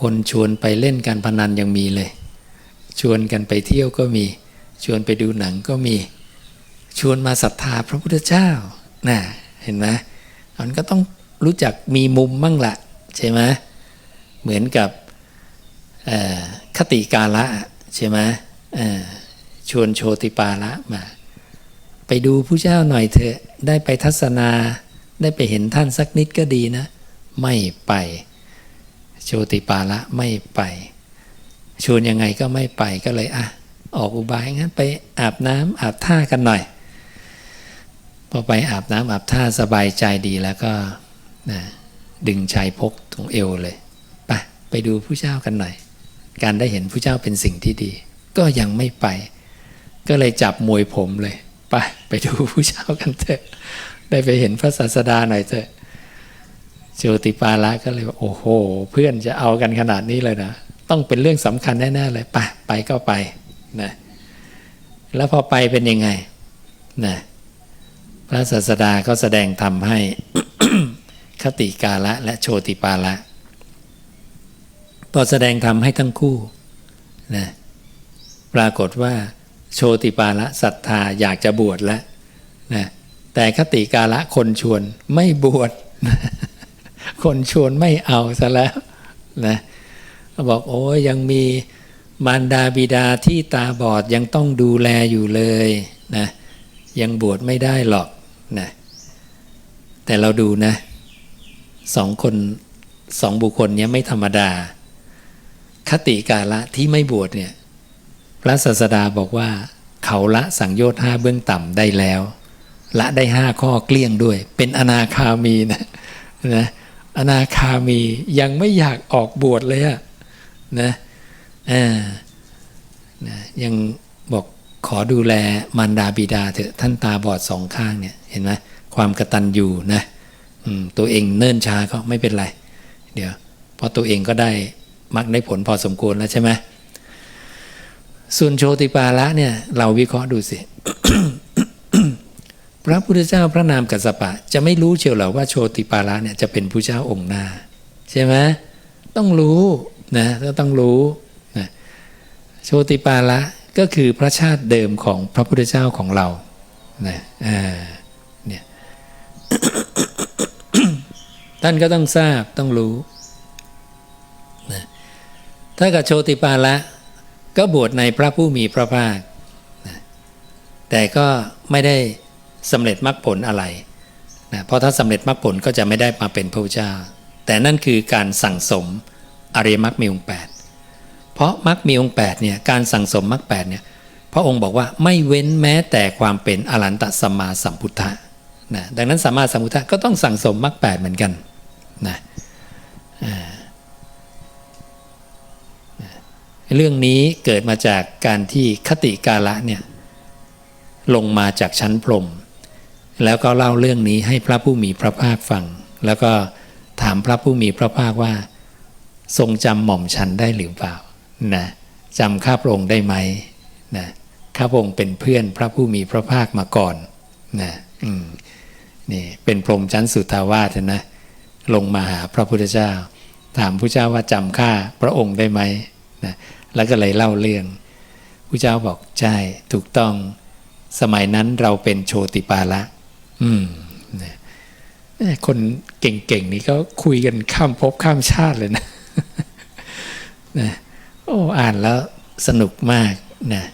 คนชวนไปเล่นการพนันยังมีเลย ชวนกันไปเที่ยวก็มี ชวนไปดูหนังก็มี ชวนมาศรัทธาพระพุทธเจ้าน่ะเห็นไหมมันก็ต้องรู้จักมีมุมมั่งละใช่ไหมเหมือนกับคติกาละใช่ไหมชวนโชติปาละมา ไปดูผู้เจ้าหน่อยเถอะได้ไปทัศนา ได้ไปเห็นท่านสักนิดก็ดีนะ ไม่ไป ชติปาละไม่ไป ชวนยังไงก็ไม่ไปก็เลยอะออกอุบายงั้นไปอาบน้ำอาบท่ากันหน่อย พอไปอาบน้ำอาบท่าสบายใจดีแล้วก็นะดึงชายพกตรงเอวเลยไปไปดูผู้เจ้ากันหน่อย การได้เห็นผู้เจ้าเป็นสิ่งที่ดี ก็ยังไม่ไป ก็เลยจับมวยผมเลย ไปไปดูผู้เจ้ากันเถอะ ได้ไปเห็นพระศาสดาหน่อยเถอะ โชติปาละก็เลยว่าโอ้โห เพื่อนจะเอากันขนาดนี้เลยนะ ต้องเป็นเรื่องสำคัญแน่ๆเลยไปไปก็ไปนะแล้วพอไปเป็นยังไงนะพระศาสดาก็แสดงธรรมให้คติกาละและโชติปาละพอแสดงธรรมให้ทั้งคู่นะปรากฏว่าโชติปาละศรัทธาอยากจะบวชแล้วนะแต่คติกาละคนชวนไม่บวช คนชวนไม่เอาซะแล้วนะบอกโอ้ยยังมีมารดาบิดาที่ตาบอดยังต้องดูแลอยู่เลยนะยังบวชไม่ได้หรอกนะแต่เราดูนะสองคนสองบุคคลนี้ไม่ธรรมดา คติกาละที่ไม่บวชเนี่ยพระศาสดาบอกว่า เขาละสังโยชน์ห้าเบื้องต่ำได้แล้ว ละได้ห้าข้อเกลี้ยงด้วย เป็นอนาคามีนะนะ อนาคามียังไม่อยากออกบวชเลยอะนะอ่านะยังบอกขอดูแลมารดาบิดาเถอะท่านตาบอดสองข้างเนี่ยเห็นไหมความกระตัญญูนะตัวเองเนิ่นช้าก็ไม่เป็นไร เดี๋ยวเพราะตัวเองก็ได้มักได้ผลพอสมควรแล้วใช่ไหมส่วนโชติปาละเนี่ยเราวิเคราะห์ดูสิ พระพุทธเจ้าพระนามกัสสปะ จะไม่รู้เชียวเหรอว่าโชติปาละเนี่ยจะเป็นผู้เจ้าองค์หน้า ใช่ไหมต้องรู้นะก็ต้องรู้นะโชติปาละก็คือพระชาติเดิมของพระพุทธเจ้าของเรานะเนี่ยท่านก็ต้องทราบต้องรู้นะถ้ากับโชติปาละก็บวชในพระผู้มีพระภาคนะแต่ก็ไม่ได้ สำเร็จมรรคผลอะไรนะเพราะถ้าสำเร็จมรรคผลก็จะไม่ได้มาเป็นพระพุทธเจ้า แต่นั่นคือการสั่งสมอริยมรรคมีองค์แปดเพราะมรรคมีองค์แปดเนี่ยการสั่งสมมรรคแปดเนี่ยพระองค์บอกว่าไม่เว้นแม้แต่ความเป็นอรันตสัมมาสัมพุทธะนะดังนั้นสัมมาสัมพุทธะก็ต้องสั่งสมมรรคแปดเหมือนกันนะเรื่องนี้เกิดมาจากการที่คติกาละเนี่ยลงมาจากชั้นพรหม แล้วก็เล่าเรื่องนี้ให้พระผู้มีพระภาคฟัง แล้วก็ถามพระผู้มีพระภาคว่า ทรงจำหม่อมฉันได้หรือเปล่านะจำข้าพระองค์ได้ไหมนะข้าพระองค์เป็นเพื่อนพระผู้มีพระภาคมาก่อนนะอืมนี่เป็นพรหมชั้นสุทาวาสนะลงมาหาพระพุทธเจ้า ถามพระเจ้าว่าจำข้าพระองค์ได้ไหมนะแล้วก็เลยเล่าเรื่องพระเจ้าบอกใช่ถูกต้อง สมัยนั้นเราเป็นโชติปาละ อืมนะเอ้ยคนเก่งๆนี่ก็คุยกันข้ามภพข้ามชาติเลยนะนะโอ้อ่านแล้วสนุกมากนะ